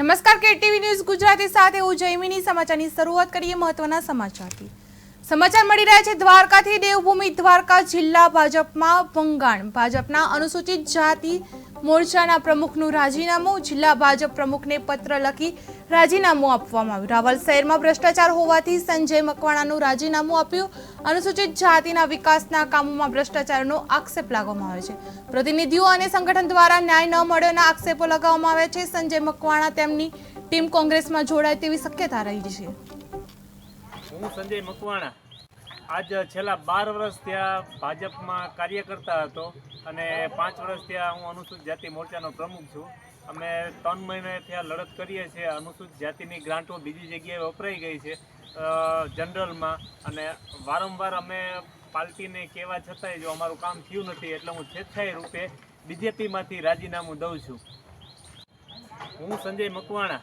નમસ્કાર KTV news Gujarati સાથે હું જયમિની સમાચારની શરૂઆત કરીએ મહત્વના સમાચારથી. સમાચાર મળી રહ્યા છે, દ્વારકાથી દેવભૂમિ, દ્વારકા જિલ્લા ભાજપમાં ભંગાણ. ભાજપના અનુસૂચિત જાતિ મોરચાના પ્રમુખનું રાજીનામું, જિલ્લા ભાજપ પ્રમુખને પત્ર લખી રાજીનામું આપવામાં આવ્યું. રાવલ શહેરમાં ભ્રષ્ટાચાર હોવાથી સંજય મકવાણાનું રાજીનામું આપ્યું. અનુસૂચિત જાતિના વિકાસના કામોમાં ભ્રષ્ટાચારનો આક્ષેપ લાગવામાં આવે છે. પ્રતિનિધિઓ અને સંગઠન દ્વારા ન્યાય ન મળ્યોના આક્ષેપો લગાવવામાં આવ્યા છે. સંજય મકવાણા તેમની ટીમ કોંગ્રેસમાં જોડાય તેવી શક્યતા રહી છે. હું સંજય મકવાણા. આજ છેલ્લા બાર વર્ષ ત્યાં ભાજપમાં કાર્ય કરતા હતો અને પાંચ વર્ષ ત્યાં હું અનુસૂચિત જાતિ મોરચાનો પ્રમુખ છું. અમે ત્રણ મહિને ત્યાં લડત કરીએ છીએ. અનુસૂચિત જાતિની ગ્રાન્ટો બીજી જગ્યાએ વપરાઈ ગઈ છે જનરલમાં. અને વારંવાર અમે પાર્ટીને કહેવા છતાંય જો અમારું કામ થયું નથી એટલે હું સ્વેચ્છાએ રૂપે બીજેપીમાંથી રાજીનામું દઉં છું. હું સંજય મકવાણા.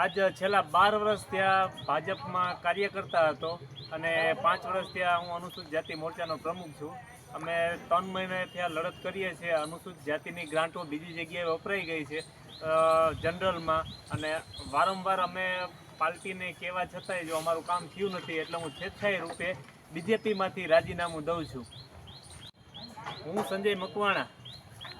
આજ છેલ્લા બાર વર્ષ ત્યાં ભાજપમાં કાર્ય કરતા હતો અને પાંચ વર્ષ ત્યાં હું અનુસૂચિત જાતિ મોરચાનો પ્રમુખ છું. અમે ત્રણ મહિને ત્યાં લડત કરીએ છીએ. અનુસૂચિત જાતિની ગ્રાન્ટો બીજી જગ્યાએ વપરાઈ ગઈ છે જનરલમાં. અને વારંવાર અમે પાર્ટીને કહેવા છતાંય જો અમારું કામ થયું નથી એટલે હું સ્વેચ્છાએ રૂપે બીજેપીમાંથી રાજીનામું દઉં છું. હું સંજય મકવાણા.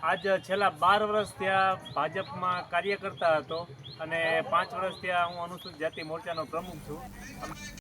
આજ છેલ્લા બાર વર્ષ ત્યાં ભાજપમાં કાર્ય કરતા હતો અને પાંચ વર્ષ ત્યાં હું અનુસૂચિત જાતિ મોરચાનો પ્રમુખ છું.